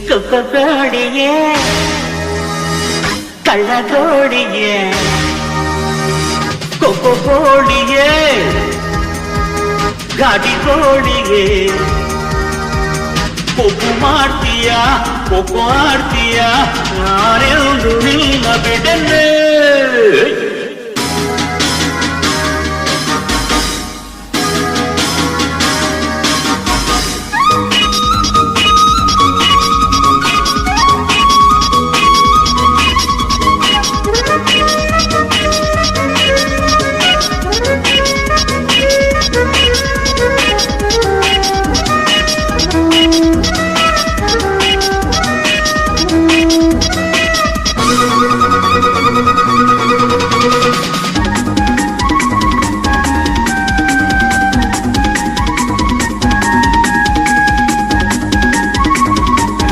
ಕೊಕ್ಕೋಡಿಯೇ ಕಳ್ಳಗೋಡಿಯೇ ಕೊಕ್ಕೋ ಕೋಳಿಯೇ ಗಾಡಿ ಕೋಳಿಯೇ ಕೊಬ್ಬು ಮಾಡ್ತೀಯ ಕೊಕ್ಕೋ ಆಡ್ತೀಯ